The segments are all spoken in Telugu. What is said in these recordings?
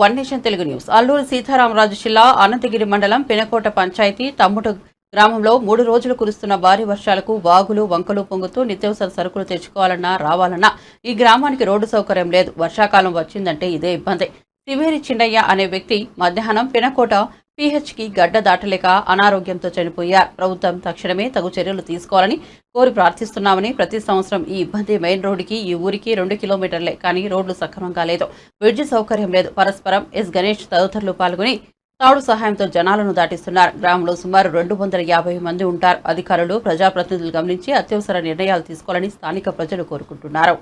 One nation Telugu news. Alluru Sitaramaraju జిల్లా అనంతగిరి మండలం పినకోట పంచాయతీ తమ్ముడు గ్రామంలో మూడు రోజులు కురుస్తున్న భారీ వర్షాలకు వాగులు వంకలు పొంగుతూ నిత్యావసర సరుకులు తెచ్చుకోవాలన్నా రావాలన్నా ఈ గ్రామానికి రోడ్డు సౌకర్యం లేదు. వర్షాకాలం వచ్చిందంటే ఇదే ఇబ్బంది. తివేరి చిన్నయ్య అనే వ్యక్తి మధ్యాహ్నం పినకోట పీహెచ్కి గడ్డ దాటలేక అనారోగ్యంతో చనిపోయారు. ప్రభుత్వం తక్షణమే తగు చర్యలు తీసుకోవాలని కోరి ప్రార్థిస్తున్నామని ప్రతి సంవత్సరం ఈ ఇబ్బంది మెయిన్ రోడ్డుకి ఈ ఊరికి రెండు కిలోమీటర్లే కానీ రోడ్లు సక్రమంగా లేదు. బ్రిడ్జి సౌకర్యం లేదు. పరస్పరం ఎస్. గణేష్ తదితరులు పాల్గొని తాడు సహాయంతో జనాలను దాటిస్తున్నారు. గ్రామంలో సుమారు రెండు వందల యాభై మంది ఉంటారు. అధికారులు ప్రజాప్రతినిధులు గమనించి అత్యవసర నిర్ణయాలు తీసుకోవాలని స్థానిక ప్రజలు కోరుకుంటున్నారు.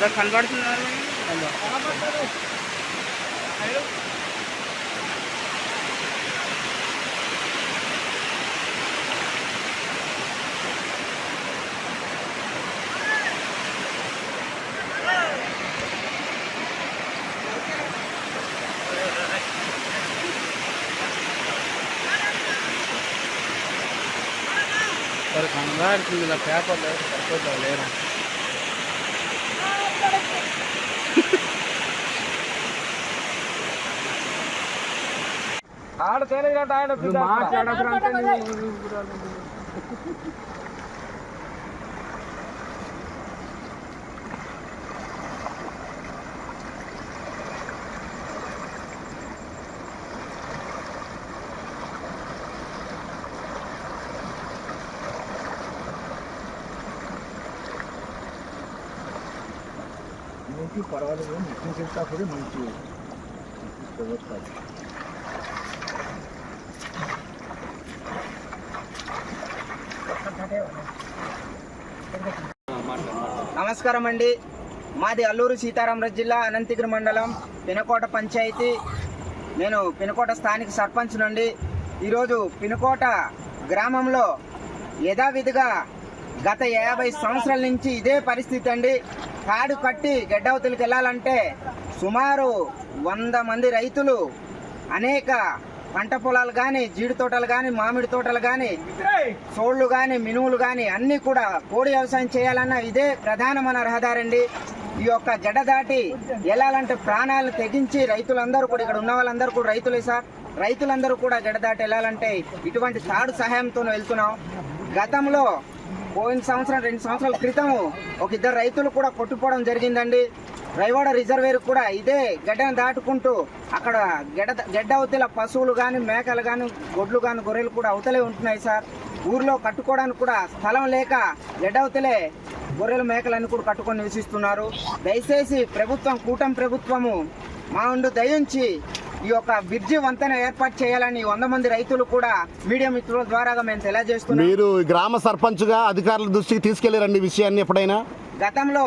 अदर कन्वर्ट ஒரு கங்காரத்துக்கு பேப்பரில் பர்பஸில் விளையாடுறேன் ఆడ తెలియదు ఆయన నుంచి పర్వాలేదు మిషన్ కూడా మంచి వ్యవస్థ. నమస్కారం అండి. మాది అల్లూరు సీతారామరాజు జిల్లా అనంతగిరి మండలం పినకోట పంచాయతీ. నేను పినకోట స్థానిక సర్పంచ్ నుండి. ఈరోజు పినకోట గ్రామంలో యథావిధిగా గత యాభై సంవత్సరాల నుంచి ఇదే పరిస్థితి అండి. కాడు కట్టి గడ్డవతలకి వెళ్ళాలంటే సుమారు వంద మంది రైతులు అనేక పంట పొలాలు కానీ జీడి తోటలు కానీ మామిడి తోటలు కానీ సోళ్ళు కానీ మినుములు కానీ అన్నీ కూడా కోడి వ్యవసాయం చేయాలన్న ఇదే ప్రధానమైన రహదారండి. ఈ యొక్క జడ దాటి వెళ్ళాలంటే ప్రాణాలు తెగించి రైతులందరూ కూడా ఇక్కడ ఉన్న వాళ్ళందరూ కూడా రైతులే సార్. రైతులందరూ కూడా జడ దాటి వెళ్ళాలంటే ఇటువంటి తాడు సహాయంతో వెళ్తున్నాం. గతంలో పోయిన సంవత్సరం రెండు సంవత్సరాల క్రితం ఒక ఇద్దరు రైతులు కూడా కొట్టుకోవడం జరిగిందండి. రైవాడ రిజర్వేర్ కూడా ఇదే గడ్డను దాటుకుంటూ అక్కడ గడ్డ గడ్డ అవతల పశువులు కానీ మేకలు కానీ గొడ్లు కానీ గొర్రెలు కూడా అవతలే ఉంటున్నాయి సార్. ఊర్లో కట్టుకోవడానికి కూడా స్థలం లేక గడ్డ అవతలే గొర్రెలు మేకలన్నీ కూడా కట్టుకొని నివసిస్తున్నారు. దయచేసి ప్రభుత్వం కూటమి ప్రభుత్వము మా ఉండు దయించి ఈ యొక్క బ్రిడ్జి వంతెన ఏర్పాటు చేయాలని వంద మంది రైతులు కూడా మీడియా మిత్రుల ద్వారా మేము తెలియజేస్తున్నాం. మీరు గ్రామ సర్పంచ్గా అధికారుల దృష్టికి తీసుకెళ్ళారండి విషయాన్ని ఎప్పుడైనా? గతంలో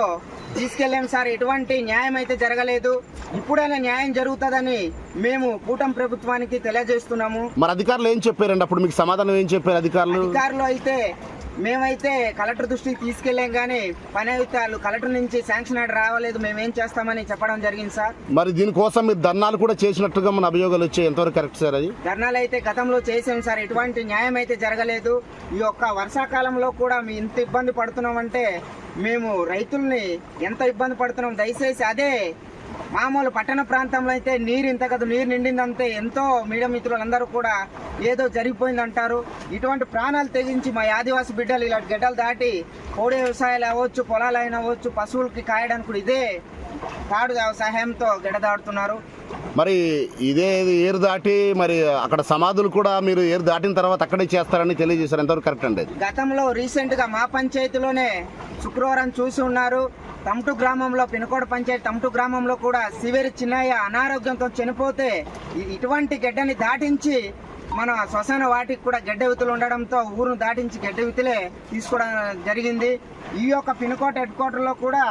తీసుకెళ్ళాం సార్ ఎటువంటి న్యాయం అయితే జరగలేదు. ఇప్పుడైనా న్యాయం జరుగుతుందని మేము కూటమి ప్రభుత్వానికి తెలియజేస్తున్నాము. మరి అధికారులు ఏం చెప్పారండి? అప్పుడు మీకు సమాధానం ఏం చెప్పారు అధికారులు? అధికారులు అయితే మేమైతే కలెక్టర్ దృష్టికి తీసుకెళ్ళాం కానీ పని అయితే వాళ్ళు కలెక్టర్ నుంచి శాంక్షన్ ఆర్డర్ రావలేదు. మేమేం చేస్తామని చెప్పడం జరిగింది సార్. మరి దీనికోసం మీరు ధర్నాలు కూడా చేసినట్టుగా మన అభియోగాలు వచ్చాయి. ఎంతవరకు కరెక్ట్ సార్ అది? ధర్నాలు అయితే గతంలో చేసాం సార్. ఎటువంటి న్యాయం అయితే జరగలేదు. ఈ యొక్క వర్షాకాలంలో కూడా మేము ఇంత ఇబ్బంది పడుతున్నామంటే మేము రైతుల్ని ఎంత ఇబ్బంది పడుతున్నాం? దయచేసి అదే మామూలు పట్టణ ప్రాంతంలో అయితే నీరు ఇంత కదా నీరు నిండిందంటే ఎంతో మీడియా మిత్రులందరూ కూడా ఏదో జరిగిపోయింది అంటారు ఇటువంటి ప్రాణాలు తెగించి మా ఆదివాసి బిడ్డలు ఇలా గడ్డలు దాటి కోడి వ్యవసాయాలు అవ్వచ్చు పొలాలు అయినా అవ్వచ్చు పశువులకి కాయడానికి కూడా ఇదే తాడు సహాయంతో గడ్డ దాడుతున్నారు మరి ఇదే ఏరు దాటి మరి అక్కడ సమాధులు కూడా మీరు ఏరు దాటిన తర్వాత అక్కడే చేస్తారని తెలియజేశారు. ఎంతవరకు కరెక్ట్ అండి? గతంలో రీసెంట్గా మా పంచాయతీలోనే శుక్రవారం చూసి ఉన్నారు. తమటు గ్రామంలో పినకోడ పంచాయతీ తమటు గ్రామంలో కూడా సివేరి చిన్నయ్య అనారోగ్యంతో చనిపోతే ఇటువంటి గడ్డని దాటించి మన శ్మశాన వాటికి కూడా గడ్డ వితులు ఉండడంతో ఊరును దాటించి గడ్డ వితులే తీసుకోవడం జరిగింది. ఈ యొక్క పినకోట హెడ్ క్వార్టర్లో కూడా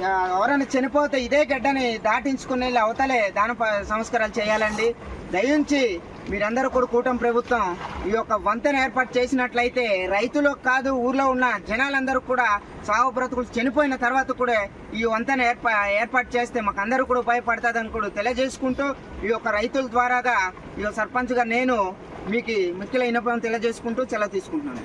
ఎవరైనా చనిపోతే ఇదే గడ్డని దాటించుకునే అవతలే దాన సంస్కారాలు చేయాలండి. దయించి మీరందరూ కూడా కూటమి ప్రభుత్వం ఈ యొక్క వంతెన ఏర్పాటు చేసినట్లయితే రైతులకు కాదు ఊర్లో ఉన్న జనాలందరూ కూడా సాగు బ్రతుకులు చనిపోయిన తర్వాత కూడా ఈ వంతెన ఏర్పా ఏర్పాటు చేస్తే మాకు అందరూ కూడా ఉపయోగపడుతుందని కూడా తెలియజేసుకుంటూ ఈ యొక్క రైతుల ద్వారాగా ఈ సర్పంచ్గా నేను మీకు మిక్కిల ఇనపం తెలియజేసుకుంటూ సెలవు తీసుకుంటున్నాను.